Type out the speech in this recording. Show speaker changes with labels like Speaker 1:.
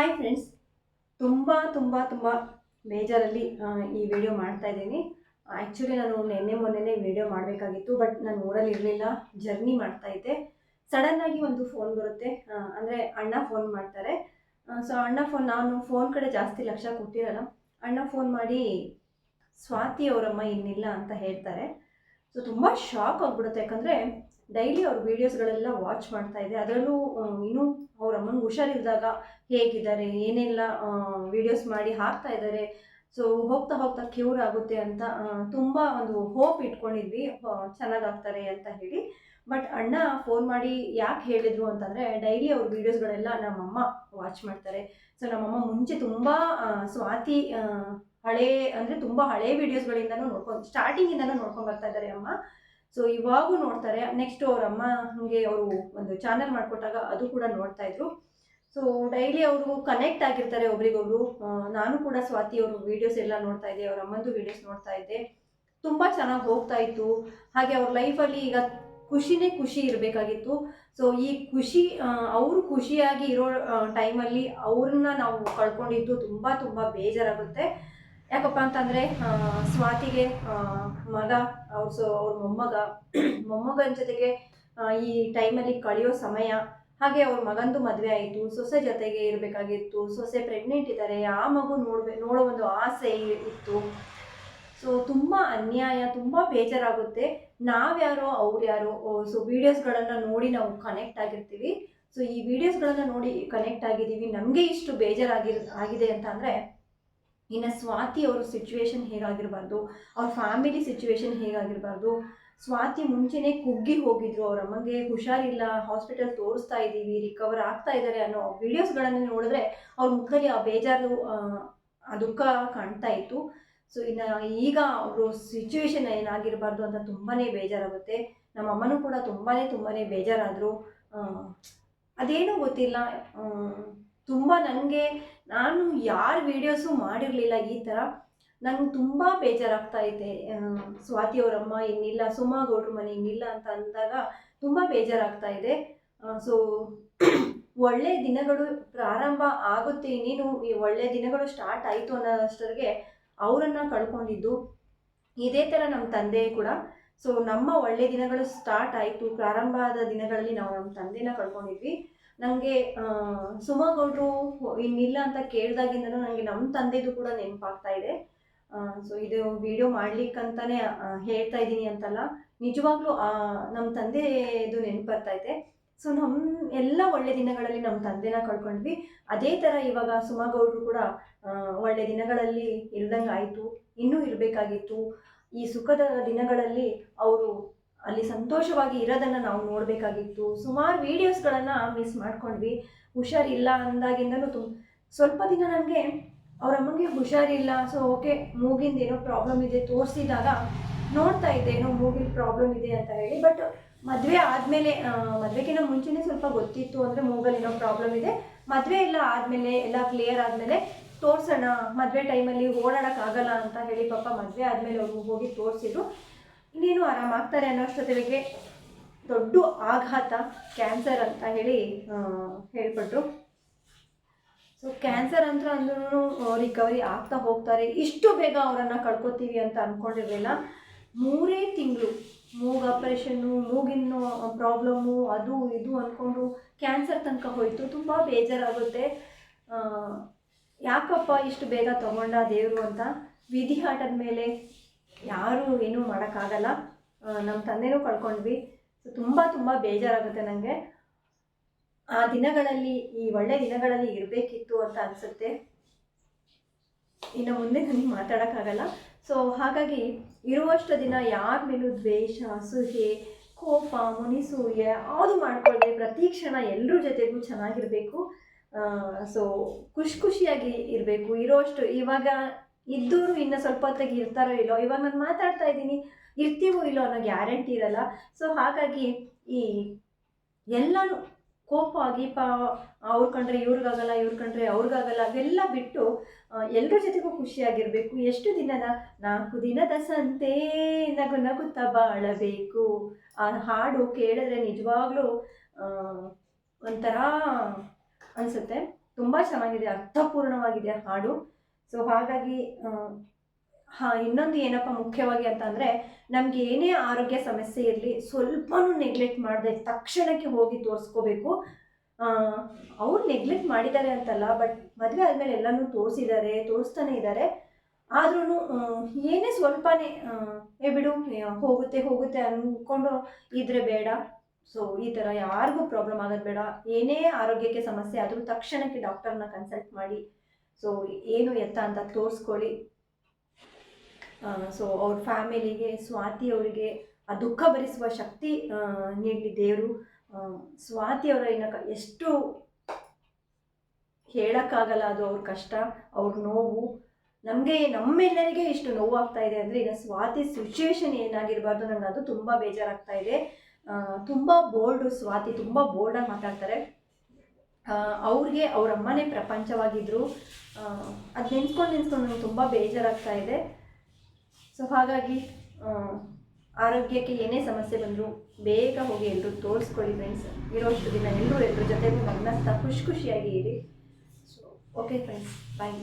Speaker 1: Hi friends ತುಂಬ ತುಂಬ ತುಂಬ ಬೇಜಾರಲ್ಲಿ ಈ ವಿಡಿಯೋ ಮಾಡ್ತಾ ಇದ್ದೀನಿ. ಆ್ಯಕ್ಚುಲಿ ನಾನು ನಿನ್ನೆ ಮೊನ್ನೆನೇ ವಿಡಿಯೋ ಮಾಡಬೇಕಾಗಿತ್ತು ಬಟ್ ನಾನು ಊರಲ್ಲಿ ಇರಲಿಲ್ಲ ಜರ್ನಿ ಮಾಡ್ತಾ ಇದ್ದೆ. ಸಡನ್ನಾಗಿ ಒಂದು ಫೋನ್ ಬರುತ್ತೆ ಅಂದರೆ ಅಣ್ಣ ಫೋನ್ ಮಾಡ್ತಾರೆ. ಸೊ ಅಣ್ಣ ಫೋನ್ ನಾನು ಫೋನ್ ಕಡೆ ಜಾಸ್ತಿ ಲಕ್ಷ ಕೊಟ್ಟಿರಲ್ಲ, ಅಣ್ಣ ಫೋನ್ ಮಾಡಿ ಸ್ವಾತಿ ಅವರಮ್ಮ ಇನ್ನಿಲ್ಲ ಅಂತ ಹೇಳ್ತಾರೆ. ಸೊ ತುಂಬ ಶಾಕ್ ಆಗಿಬಿಡುತ್ತೆ, ಯಾಕಂದರೆ ಡೈಲಿ ಅವ್ರ ವೀಡಿಯೋಸ್ಗಳೆಲ್ಲ ವಾಚ್ ಮಾಡ್ತಾ ಇದ್ದೆ ಅದರಲ್ಲೂ ಇನ್ನೂ ಅವ್ರ ಅಮ್ಮನಿಗೆ ಹುಷಾರಿದ್ದಾಗ ಹೇಗಿದ್ದಾರೆ, ಏನೆಲ್ಲ ವಿಡಿಯೋಸ್ ಮಾಡಿ ಹಾಕ್ತಾ ಇದ್ದಾರೆ. ಸೊ ಹೋಗ್ತಾ ಹೋಗ್ತಾ ಕ್ಯೂರ್ ಆಗುತ್ತೆ ಅಂತ ತುಂಬ ಒಂದು ಹೋಪ್ ಇಟ್ಕೊಂಡಿದ್ವಿ. ಚೆನ್ನಾಗಾಗ್ತಾರೆ ಅಂತ ಹೇಳಿ. ಬಟ್ ಅಣ್ಣ ಫೋನ್ ಮಾಡಿ ಯಾಕೆ ಹೇಳಿದ್ರು ಅಂತಂದರೆ, ಡೈಲಿ ಅವ್ರ ವೀಡಿಯೋಸ್ಗಳೆಲ್ಲ ನಮ್ಮಮ್ಮ ವಾಚ್ ಮಾಡ್ತಾರೆ. ಸೊ ನಮ್ಮಮ್ಮ ಮುಂಚೆ ತುಂಬ ಸ್ವಾತಿ ಹಳೆ, ಅಂದರೆ ತುಂಬ ಹಳೆ ವೀಡಿಯೋಸ್ಗಳಿಂದನೂ ನೋಡ್ಕೊಂಡು ಸ್ಟಾರ್ಟಿಂಗಿಂದನೂ ನೋಡ್ಕೊಂಡು ಬರ್ತಾ ಇದ್ದಾರೆ ಅಮ್ಮ. ಸೊ ಇವಾಗೂ ನೋಡ್ತಾರೆ. ನೆಕ್ಸ್ಟ್ ಅವ್ರ ಅಮ್ಮ ಹಂಗೆ ಅವರು ಒಂದು ಚಾನಲ್ ಮಾಡಿಕೊಟ್ಟಾಗ ಅದು ಕೂಡ ನೋಡ್ತಾ ಇದ್ರು. ಸೊ ಡೈಲಿ ಅವರು ಕನೆಕ್ಟ್ ಆಗಿರ್ತಾರೆ ಒಬ್ರಿಗೊಬ್ರು. ನಾನು ಕೂಡ ಸ್ವಾತಿ ಅವರು ವೀಡಿಯೋಸ್ ಎಲ್ಲ ನೋಡ್ತಾ ಇದ್ದೆ. ಅವ್ರ ಅಮ್ಮಂದು ವೀಡಿಯೋಸ್ ನೋಡ್ತಾ ಇದ್ದೆ. ತುಂಬ ಚೆನ್ನಾಗಿ ಹೋಗ್ತಾ ಇತ್ತು. ಹಾಗೆ ಅವ್ರ ಲೈಫಲ್ಲಿ ಈಗ ಖುಷಿನೇ ಖುಷಿ ಇರಬೇಕಾಗಿತ್ತು. ಸೊ ಈ ಖುಷಿ ಅವರು ಖುಷಿಯಾಗಿ ಇರೋ ಟೈಮಲ್ಲಿ ಅವ್ರನ್ನ ನಾವು ಕಳ್ಕೊಂಡಿದ್ದು ತುಂಬ ತುಂಬ ಬೇಜಾರಾಗುತ್ತೆ. ಯಾಕಪ್ಪ ಅಂತಂದರೆ ಸ್ವಾತಿಗೆ ಮಗ, ಅವ್ರ ಸೊ, ಅವ್ರ ಮೊಮ್ಮಗ, ಮೊಮ್ಮಗನ ಜೊತೆಗೆ ಈ ಟೈಮಲ್ಲಿ ಕಳೆಯೋ ಸಮಯ, ಹಾಗೆ ಅವ್ರ ಮಗಂದು ಮದುವೆ ಆಯಿತು, ಸೊಸೆ ಜೊತೆಗೆ ಇರಬೇಕಾಗಿತ್ತು, ಸೊಸೆ ಪ್ರೆಗ್ನೆಂಟ್ ಇದ್ದಾರೆ, ಆ ಮಗು ನೋಡ್ಬೇ, ನೋಡೋ ಒಂದು ಆಸೆ ಇತ್ತು. ಸೊ ತುಂಬ ಅನ್ಯಾಯ, ತುಂಬ ಬೇಜಾರಾಗುತ್ತೆ. ನಾವ್ಯಾರೋ ಅವ್ರು ಯಾರೋ ಸೊ ವೀಡಿಯೋಸ್ಗಳನ್ನು ನೋಡಿ ನಾವು ಕನೆಕ್ಟ್ ಆಗಿರ್ತೀವಿ. ಸೊ ಈ ವಿಡಿಯೋಸ್ಗಳನ್ನು ನೋಡಿ ಕನೆಕ್ಟ್ ಆಗಿದ್ದೀವಿ. ನಮಗೆ ಇಷ್ಟು ಬೇಜಾರಾಗಿರ್ ಆಗಿದೆ ಅಂತ ಅಂದರೆ ಇನ್ನು ಸ್ವಾತಿ ಅವ್ರ ಸಿಚುವೇಶನ್ ಹೇಗಾಗಿರಬಾರ್ದು ಅವ್ರ ಫ್ಯಾಮಿಲಿ ಸಿಚುವೇಶನ್ ಹೇಗಾಗಿರಬಾರ್ದು ಸ್ವಾತಿ ಮುಂಚೆನೇ ಕುಗ್ಗಿ ಹೋಗಿದ್ರು ಅವ್ರ ಅಮ್ಮಗೆ ಹುಷಾರಿಲ್ಲ ಹಾಸ್ಪಿಟಲ್ ತೋರಿಸ್ತಾ ಇದ್ದೀವಿ ರಿಕವರ್ ಆಗ್ತಾ ಇದ್ದಾರೆ ಅನ್ನೋ ವಿಡಿಯೋಸ್ಗಳನ್ನು ನೋಡಿದ್ರೆ ಅವ್ರ ಮುಖದಲ್ಲಿ ಆ ಬೇಜಾರು ಆ, ದುಃಖ ಕಾಣ್ತಾ ಇತ್ತು. ಸೊ ಇನ್ನು ಈಗ ಅವರು ಸಿಚುವೇಶನ್ ಏನಾಗಿರಬಾರ್ದು ಅಂತ ತುಂಬಾ ಬೇಜಾರಾಗುತ್ತೆ. ನಮ್ಮ ಅಮ್ಮನೂ ಕೂಡ ತುಂಬಾ ತುಂಬಾ ಬೇಜಾರಾದರು. ಅದೇನೂ ಗೊತ್ತಿಲ್ಲ. ತುಂಬ ನನಗೆ ನಾನು ಯಾರ ವೀಡಿಯೋಸು ಮಾಡಿರಲಿಲ್ಲ ಈ ಥರ ನಂಗೆ ತುಂಬ ಬೇಜಾರಾಗ್ತಾ ಇದೆ ಆ, ಸ್ವಾತಿ ಅವರಮ್ಮ ಇನ್ನಿಲ್ಲ ಸುಮಾ ಗೌಡ್ರ ಮನೆ ಏನಿಲ್ಲ ಅಂತ ಅಂದಾಗ ತುಂಬ ಬೇಜಾರಾಗ್ತಾ ಇದೆ ಸೊ ಒಳ್ಳೆ ದಿನಗಳು ಪ್ರಾರಂಭ ಆಗುತ್ತೆ ಇನ್ನೇನು ಈ ಒಳ್ಳೆ ದಿನಗಳು ಸ್ಟಾರ್ಟ್ ಆಯಿತು ಅನ್ನೋಷ್ಟರಿಗೆ ಅವರನ್ನು ಕಳ್ಕೊಂಡಿದ್ದು. ಇದೇ ಥರ ನಮ್ಮ ತಂದೆ ಕೂಡ. ಸೊ ನಮ್ಮ ಒಳ್ಳೆ ದಿನಗಳು ಸ್ಟಾರ್ಟ್ ಆಯಿತು. ಪ್ರಾರಂಭ ಆದ ದಿನಗಳಲ್ಲಿ ನಾವು ನಮ್ಮ ತಂದೆನ ಕಳ್ಕೊಂಡಿದ್ವಿ. ನನಗೆ ಸುಮಾ ಗೌಡ್ರು ಇನ್ನಿಲ್ಲ ಅಂತ ಕೇಳಿದಾಗಿಂದನೂ ನನಗೆ ನಮ್ಮ ತಂದೆದು ಕೂಡ ನೆನಪಾಗ್ತಾ ಇದೆ. ಸೊ ಇದು ವಿಡಿಯೋ ಮಾಡ್ಲಿಕ್ಕಂತಾನೆ ಹೇಳ್ತಾ ಇದ್ದೀನಿ ಅಂತಲ್ಲ. ನಿಜವಾಗ್ಲೂ ನಮ್ಮ ತಂದೆದು ನೆನಪು ಬರ್ತಾ ಇದೆ. ಸೊ ನಮ್ಮ ಎಲ್ಲ ಒಳ್ಳೆ ದಿನಗಳಲ್ಲಿ ನಮ್ಮ ತಂದೆನ ಕಳ್ಕೊಂಡ್ವಿ. ಅದೇ ಥರ ಇವಾಗ ಸುಮಾ ಗೌಡ್ರು ಕೂಡ ಒಳ್ಳೆ ದಿನಗಳಲ್ಲಿ ಇಲ್ದಂಗೆ ಆಯಿತು ಇನ್ನೂ ಇರಬೇಕಾಗಿತ್ತು. ಈ ಸುಖದ ದಿನಗಳಲ್ಲಿ ಅವರು ಅಲ್ಲಿ ಸಂತೋಷವಾಗಿ ಇರೋದನ್ನು ನಾವು ನೋಡಬೇಕಾಗಿತ್ತು. ಸುಮಾರು ವೀಡಿಯೋಸ್ಗಳನ್ನು ಮಿಸ್ ಮಾಡ್ಕೊಂಡ್ವಿ. ಹುಷಾರಿಲ್ಲ ಅಂದಾಗಿಂದನೂ ತುಂಬ ಸ್ವಲ್ಪ ದಿನ ನನಗೆ ಅವ್ರ ಅಮ್ಮಂಗೆ ಹುಷಾರಿಲ್ಲ. ಸೊ ಓಕೆ ಮೂಗಿಂದ ಏನೋ ಪ್ರಾಬ್ಲಮ್ ಇದೆ ತೋರಿಸಿದಾಗ ನೋಡ್ತಾ ಇದ್ದೆ, ಏನೋ ಮೂಗಿನ ಪ್ರಾಬ್ಲಮ್ ಇದೆ ಅಂತ ಹೇಳಿ. ಬಟ್ ಮದುವೆ ಆದಮೇಲೆ ಮದುವೆಗಿಂತ ಮುಂಚೆನೇ ಸ್ವಲ್ಪ ಗೊತ್ತಿತ್ತು ಅಂದರೆ ಮೂಗಲ್ಲಿ ಏನೋ ಪ್ರಾಬ್ಲಮ್ ಇದೆ. ಮದುವೆ ಎಲ್ಲ ಆದಮೇಲೆ, ಎಲ್ಲ ಕ್ಲಿಯರ್ ಆದಮೇಲೆ ತೋರಿಸೋಣ, ಮದುವೆ ಟೈಮಲ್ಲಿ ಓಡಾಡೋಕ್ಕಾಗಲ್ಲ ಅಂತ ಹೇಳಿ ಪಾಪ ಮದುವೆ ಆದಮೇಲೆ ಅವ್ರು ಹೋಗಿ ತೋರಿಸಿದ್ರು. ಇನ್ನೇನು ಆರಾಮಾಗ್ತಾರೆ ಅನ್ನೋಷ್ಟೊತ್ತಿಗೆ ದೊಡ್ಡ ಆಘಾತ ಕ್ಯಾನ್ಸರ್ ಅಂತ ಹೇಳಿ ಹೇಳ್ಪಟ್ರು. ಸೊ ಕ್ಯಾನ್ಸರ್ ಅಂತ ಅಂದ್ರೂ ರಿಕವರಿ ಆಗ್ತಾ ಹೋಗ್ತಾರೆ. ಇಷ್ಟು ಬೇಗ ಅವರನ್ನು ಕಳ್ಕೊತೀವಿ ಅಂತ ಅಂದ್ಕೊಂಡಿರಲಿಲ್ಲ ಮೂರೇ ತಿಂಗಳು ಮೂಗು ಆಪರೇಷನ್ನು ಮೂಗಿನ ಪ್ರಾಬ್ಲಮ್ಮು ಅದು ಇದು ಅಂದ್ಕೊಂಡು ಕ್ಯಾನ್ಸರ್ ತನಕ ಹೋಯಿತು. ತುಂಬ ಬೇಜಾರಾಗುತ್ತೆ. ಯಾಕಪ್ಪ ಇಷ್ಟು ಬೇಗ ತಗೊಂಡ ದೇವರು ಅಂತ? ವಿಧಿ ಆಟದ ಮೇಲೆ ಯಾರೂ ಏನೂ ಮಾಡೋಕ್ಕಾಗಲ್ಲ. ನಮ್ಮ ತಂದೆನೂ ಕಳ್ಕೊಂಡ್ವಿ. ಸೊ ತುಂಬ ತುಂಬ ಬೇಜಾರಾಗುತ್ತೆ ನನಗೆ ಆ ದಿನಗಳಲ್ಲಿ, ಈ ಒಳ್ಳೆ ದಿನಗಳಲ್ಲಿ ಇರಬೇಕಿತ್ತು ಅಂತ ಅನಿಸುತ್ತೆ. ಇನ್ನು ಮುಂದೆ ನನಗೆ ಮಾತಾಡೋಕ್ಕಾಗಲ್ಲ. ಸೊ ಹಾಗಾಗಿ ಇರುವಷ್ಟು ದಿನ ಯಾರ ಮೇಲೂ ದ್ವೇಷ ಅಸೂಹೆ ಕೋಪ ಮುನಿಸು ಯಾವುದು ಮಾಡ್ಕೊಳ್ಳದೆ ಪ್ರತಿ ಕ್ಷಣ ಎಲ್ಲರ ಜೊತೆಗೂ ಚೆನ್ನಾಗಿರಬೇಕು. ಸೊ ಖುಷಿ ಖುಷಿಯಾಗಿ ಇರಬೇಕು. ಇರೋಷ್ಟು ಇವಾಗ ಇದ್ದವರು ಇನ್ನು ಸ್ವಲ್ಪ ಹೊತ್ತಿಗೆ ಇರ್ತಾರೋ ಇಲ್ಲೋ? ಇವಾಗ ನಾನು ಮಾತಾಡ್ತಾ ಇದ್ದೀನಿ. ಇರ್ತೀವೋ ಇಲ್ಲೋ ಅನ್ನೋ ಗ್ಯಾರಂಟಿ ಇರಲ್ಲ. ಸೊ ಹಾಗಾಗಿ ಈ ಎಲ್ಲನೂ ಕೋಪ ಗೀಪ ಅವ್ರ ಕಂಡ್ರೆ ಇವ್ರಿಗಾಗಲ್ಲ, ಇವ್ರ ಕಂಡ್ರೆ ಅವ್ರಿಗಾಗಲ್ಲ ಅವೆಲ್ಲ ಬಿಟ್ಟು ಎಲ್ಲರ ಜೊತೆಗೂ ಖುಷಿಯಾಗಿರಬೇಕು. ಎಷ್ಟು ದಿನದ ನಾಲ್ಕು ದಿನದ ಸಂತೆ. ನಗು ನಗುತ್ತಾ ಬಾಳಬೇಕು. ಆ ಹಾಡು ಕೇಳಿದ್ರೆ ನಿಜವಾಗ್ಲೂ ಒಂಥರ ಅನಿಸುತ್ತೆ. ತುಂಬ ಚೆನ್ನಾಗಿದೆ. ಅರ್ಥಪೂರ್ಣವಾಗಿದೆ ಹಾಡು. ಸೊ ಹಾಗಾಗಿ ಹಾ, ಇನ್ನೊಂದು ಏನಪ್ಪ ಮುಖ್ಯವಾಗಿ ಅಂತ ನಮಗೆ ಏನೇ ಆರೋಗ್ಯ ಸಮಸ್ಯೆ ಇರಲಿ, ಸ್ವಲ್ಪನೂ ನೆಗ್ಲೆಕ್ಟ್ ಮಾಡದೆ ತಕ್ಷಣಕ್ಕೆ ಹೋಗಿ ತೋರಿಸ್ಕೋಬೇಕು. ಅವ್ರು ನೆಗ್ಲೆಕ್ಟ್ ಮಾಡಿದ್ದಾರೆ ಅಂತಲ್ಲ ಬಟ್ ಮದುವೆ ಆದಮೇಲೆ ಎಲ್ಲನೂ ತೋರಿಸಿದ್ದಾರೆ ತೋರಿಸ್ತಾನೆ ಇದ್ದಾರೆ ಆದ್ರೂ ಏನೇ ಸ್ವಲ್ಪನೇ ಏ ಬಿಡು ಹೋಗುತ್ತೆ ಹೋಗುತ್ತೆ ಅಂದ್ಕೊಂಡು ಇದ್ರೆ ಬೇಡ. ಸೊ ಈ ಥರ ಯಾರಿಗೂ ಪ್ರಾಬ್ಲಮ್ ಆಗೋದು ಬೇಡ. ಏನೇ ಆರೋಗ್ಯಕ್ಕೆ ಸಮಸ್ಯೆ ಆದರೂ ತಕ್ಷಣಕ್ಕೆ ಡಾಕ್ಟರ್ನ ಕನ್ಸಲ್ಟ್ ಮಾಡಿ. ಸೊ ಏನು ಎತ್ತ ಅಂತ ತೋರಿಸ್ಕೊಳ್ಳಿ. ಸೊ ಅವ್ರ ಫ್ಯಾಮಿಲಿಗೆ, ಸ್ವಾತಿ ಅವರಿಗೆ, ಆ ದುಃಖ ಭರಿಸುವ ಶಕ್ತಿ ನೀಡಲಿ ದೇವರು. ಸ್ವಾತಿ ಅವರ ಇನ್ನು ಎಷ್ಟು ಹೇಳೋಕ್ಕಾಗಲ್ಲ ಅದು ಅವ್ರ ಕಷ್ಟ, ಅವ್ರ ನೋವು. ನಮಗೆ, ನಮ್ಮೆಲ್ಲರಿಗೆ ಇಷ್ಟು ನೋವಾಗ್ತಾ ಇದೆ ಅಂದರೆ, ಇನ್ನು ಸ್ವಾತಿ ಸಿಚುವೇಶನ್ ಏನಾಗಿರಬಾರ್ದು ನನಗೆ ಅದು ತುಂಬ ಬೇಜಾರಾಗ್ತಾ ಇದೆ. ತುಂಬ ಬೋಲ್ಡು ಸ್ವಾತಿ, ತುಂಬ ಬೋಲ್ಡಾಗಿ ಮಾತಾಡ್ತಾರೆ. ಅವ್ರಿಗೆ ಅವ್ರ ಅಮ್ಮನೇ ಪ್ರಪಂಚವಾಗಿದ್ದರು ಅದು ನೆನ್ಸ್ಕೊಂಡು ನೆನ್ಸ್ಕೊಂಡು ನಂಗೆ ತುಂಬ ಬೇಜಾರಾಗ್ತಾ ಇದೆ. ಸೊ ಹಾಗಾಗಿ ಆರೋಗ್ಯಕ್ಕೆ ಏನೇ ಸಮಸ್ಯೆ ಬಂದರೂ ಬೇಗ ಹೋಗಿ ಎಲ್ಲರೂ ತೋರಿಸ್ಕೊಳ್ಳಿ ಫ್ರೆಂಡ್ಸ್ ಇರೋಷ್ಟು ದಿನ ಎಲ್ಲರೂ ಎಲ್ಲರ ಜೊತೆಗೂ ನಗ್ನಸ್ತಾ ಖುಷಿ ಖುಷಿಯಾಗಿ ಇರಿ. So okay friends bye